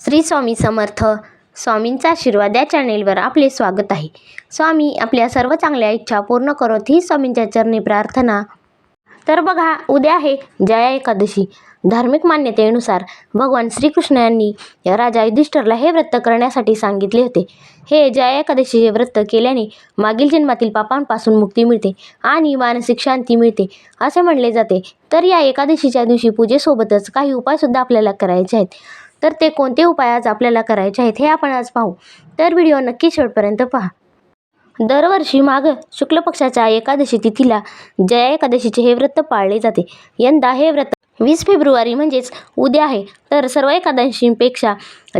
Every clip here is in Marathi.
श्री स्वामी समर्थ स्वामींचा आशीर्वाद या चॅनेलवर आपले स्वागत आहे. स्वामी आपल्या सर्व चांगल्या इच्छा पूर्ण करत ही स्वामींच्या चरणी प्रार्थना. तर बघा उद्या आहे जया एकादशी. धार्मिक मान्यतेनुसार भगवान श्रीकृष्ण यांनी या राजा युधिष्ठरला हे व्रत करण्यासाठी सांगितले होते. हे जया एकादशीचे व्रत केल्याने मागील जन्मातील पापांपासून मुक्ती मिळते आणि मानसिक शांती मिळते असे म्हणले जाते. तर या एकादशीच्या दिवशी पूजेसोबतच काही उपायसुद्धा आपल्याला करायचे आहेत. तर ते कोणते उपाय आज आपल्याला करायचे आहेत हे आपण आज पाहू. तर व्हिडिओ नक्की शेवटपर्यंत पहा. दरवर्षी माघ शुक्ल पक्षाच्या एकादशी तिथीला जया एकादशीचे हे व्रत पाळले जाते. यंदा हे व्रत वीस फेब्रुवारी म्हणजेच उद्या आहे. तर सर्व एकादशींपेक्षा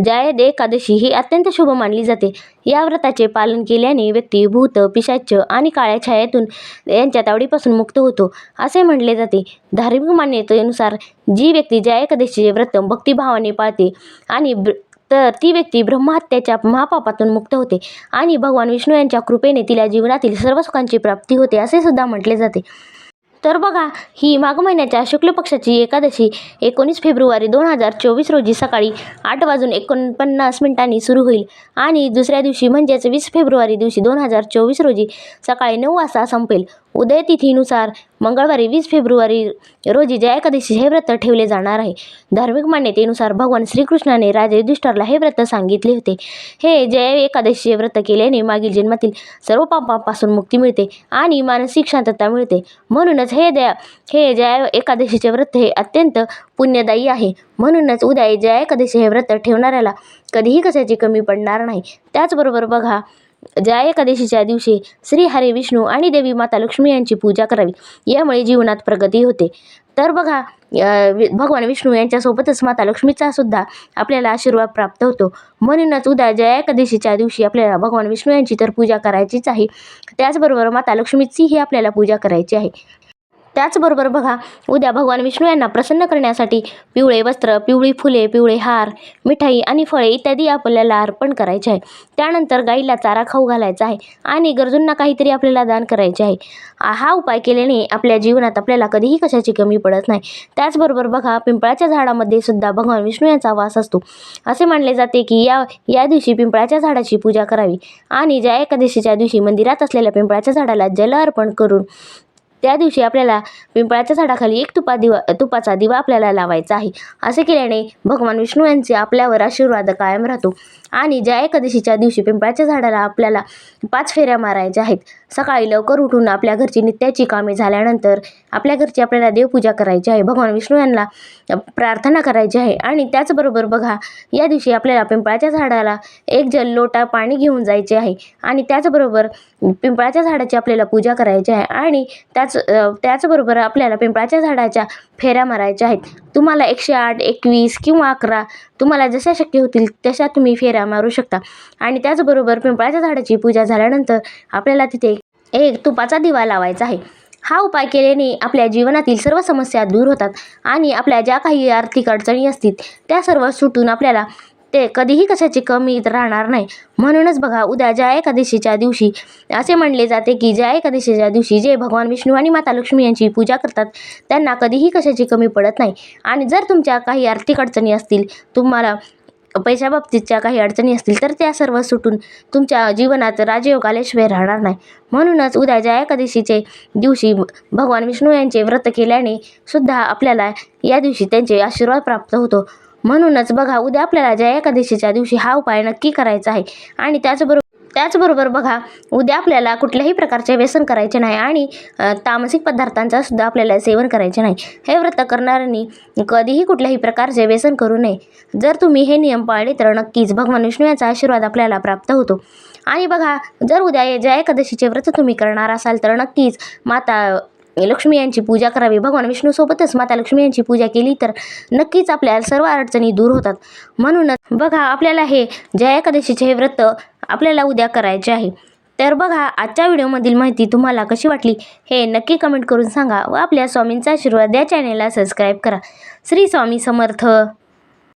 जायद एकादशी ही अत्यंत शुभ मानली जाते. या व्रताचे पालन केल्याने व्यक्ती भूत पिशाच आणि काळ्या छायातून यांच्या तावडीपासून मुक्त होतो. असे म्हटले जाते. धार्मिक मान्यतेनुसार जी व्यक्ती ज्या एकादशीचे व्रत भक्तिभावाने पाळते आणि ब्र तर ती व्यक्ती ब्रह्महत्याच्या महापापातून मुक्त होते आणि भगवान विष्णू यांच्या कृपेने तिला जीवनातील सर्व सुखांची प्राप्ती होते असे सुद्धा म्हटले जाते. तर बघा ही माघ महिन्याच्या शुक्ल पक्षाची एकादशी एकोणीस फेब्रुवारी दोन हजार चोवीस रोजी सकाळी आठ वाजून एकोणपन्नास मिनिटांनी सुरू होईल. आणि दुसऱ्या दिवशी म्हणजेच वीस फेब्रुवारी दिवशी दोन हजार चोवीस रोजी सकाळी नऊ वाजता संपेल. उदय तिथीनुसार मंगळवारी वीस फेब्रुवारी रोजी जया एकादशी हे व्रत ठेवले जाणार आहे. धार्मिक मान्यतेनुसार भगवान श्रीकृष्णाने राजा युधिष्ठरला हे व्रत सांगितले होते. हे जया एकादशीचे व्रत केल्याने मागील जन्मातील सर्व पापांपासून मुक्ती मिळते आणि मानसिक शांतता मिळते. म्हणूनच हे दया हे जया एकादशीचे व्रत हे अत्यंत पुण्यदायी आहे. म्हणूनच उद्या जया एकादशी हे व्रत ठेवणाऱ्याला कधीही कशाची कमी पडणार नाही. त्याचबरोबर बघा जया एकादशीच्या दिवशी श्री हरी विष्णू आणि देवी माता लक्ष्मी यांची पूजा करावी यामुळे जीवनात प्रगती होते. तर बघा वि- भगवान विष्णू यांच्यासोबतच माता लक्ष्मीचा सुद्धा आपल्याला आशीर्वाद प्राप्त होतो. म्हणूनच उद्या जया एकादशीच्या दिवशी आपल्याला भगवान विष्णू यांची तर पूजा करायचीच आहे. त्याचबरोबर माता लक्ष्मीचीही आपल्याला पूजा करायची आहे. त्याचबरोबर बघा उद्या भगवान विष्णू यांना प्रसन्न करण्यासाठी पिवळे वस्त्र पिवळी फुले पिवळे हार मिठाई आणि फळे इत्यादी आपल्याला अर्पण करायचे आहे. त्यानंतर गाईला चारा खाऊ घालायचा आहे आणि गरजूंना काहीतरी आपल्याला दान करायचे आहे. हा उपाय केल्याने आपल्या जीवनात आपल्याला कधीही कशाची कमी पडत नाही. त्याचबरोबर बघा पिंपळाच्या झाडामध्ये सुद्धा भगवान विष्णू यांचा वास असतो. असे मानले जाते की या या दिवशी पिंपळाच्या झाडाची पूजा करावी आणि ज्या एकादशीच्या दिवशी मंदिरात असलेल्या पिंपळाच्या झाडाला जल अर्पण करून त्या दिवशी आपल्याला पिंपळाच्या झाडाखाली एक तुपा दिवा तुपाचा दिवा आपल्याला लावायचा आहे. असे केल्याने भगवान विष्णू यांचे आपल्यावर आशीर्वाद कायम राहतो. आणि ज्या एकादशीच्या दिवशी पिंपळाच्या झाडाला आपल्याला पाच फेऱ्या मारायच्या आहेत सकाळी लवकर उठून आपल्या घरची नित्याची कामे झाल्यानंतर आपल्या घरची आपल्याला देवपूजा करायची आहे. भगवान विष्णू यांना प्रार्थना करायची आहे. आणि त्याचबरोबर बघा या दिवशी आपल्याला पिंपळाच्या झाडाला एक जल लोटा पाणी घेऊन जायचे आहे. आणि त्याचबरोबर पिंपळाच्या झाडाची आपल्याला पूजा करायची आहे. आणि त्या त्याच त्याचबरोबर आपल्याला पिंपळाच्या झाडाच्या फेऱ्या मारायच्या आहेत. तुम्हाला एकशे आठ एकवीस किंवा अकरा तुम्हाला जशा शक्य होतील तशा तुम्ही फेऱ्या मारू शकता. आणि त्याचबरोबर पिंपळाच्या झाडाची पूजा झाल्यानंतर आपल्याला तिथे एक तुपाचा दिवा लावायचा आहे. हा उपाय केल्याने आपल्या जीवनातील सर्व समस्या दूर होतात आणि आपल्या ज्या काही आर्थिक अडचणी असतील त्या सर्व सुटून आपल्याला ते कधीही कशाची कमी राहणार नाही. म्हणूनच बघा उद्या ज्या एकादशीच्या दिवशी असे म्हणले जाते की ज्या एकादशीच्या दिवशी जे भगवान विष्णू आणि माता लक्ष्मी यांची पूजा करतात त्यांना कधीही कशाची कमी पडत नाही. आणि जर तुमच्या काही आर्थिक अडचणी असतील तुम्हाला पैशा बाबतीतच्या काही अडचणी असतील तर त्या सर्व सुटून तुमच्या जीवनात राजयोग आल्याशिवाय राहणार नाही. म्हणूनच उद्या ज्या एकादशीचे दिवशी भगवान विष्णू यांचे व्रत केल्याने सुद्धा आपल्याला या दिवशी त्यांचे आशीर्वाद प्राप्त होतो. म्हणूनच बघा उद्या आपल्याला ज्या एकादशीच्या दिवशी हा उपाय नक्की करायचा आहे. आणि त्याचबरोबर त्याचबरोबर बघा उद्या आपल्याला कुठल्याही प्रकारचे व्यसन करायचे नाही आणि तामसिक पदार्थांचा सुद्धा आपल्याला सेवन करायचे नाही. हे व्रत करणाऱ्यांनी कधीही कुठल्याही प्रकारचे व्यसन करू नये. जर तुम्ही हे नियम पाळले तर नक्कीच भगवान विष्णू यांचा आशीर्वाद आपल्याला प्राप्त होतो. आणि बघा जर उद्या ज्या एकादशीचे व्रत तुम्ही करणार असाल तर नक्कीच माता लक्ष्मी यांची पूजा करावी. भगवान विष्णूसोबतच माता लक्ष्मी यांची पूजा केली तर नक्कीच आपल्या सर्व अडचणी दूर होतात. म्हणूनच बघा आपल्याला हे जया एकादशीचे हे व्रत आपल्याला उद्या करायचे आहे. तर बघा आजच्या व्हिडिओमधील माहिती तुम्हाला कशी वाटली हे नक्की कमेंट करून सांगा व आपल्या स्वामींचा आशीर्वाद या चॅनेलला सबस्क्राईब करा. श्री स्वामी समर्थ.